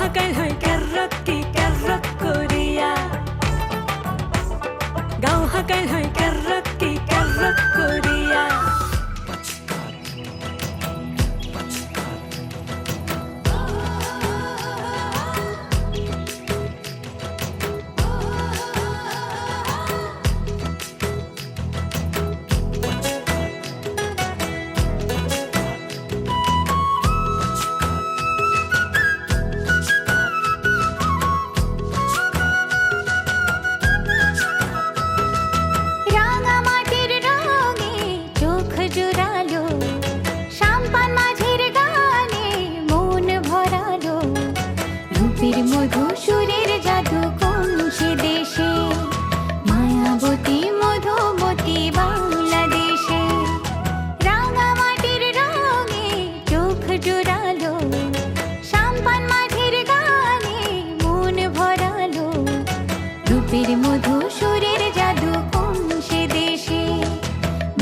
hakai hakai মধু সুরের জাদু কোন সে দেশে?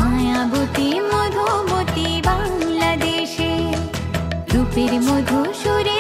মায়াবতী মধুমতী বাংলাদেশে। রূপের মধু সুরের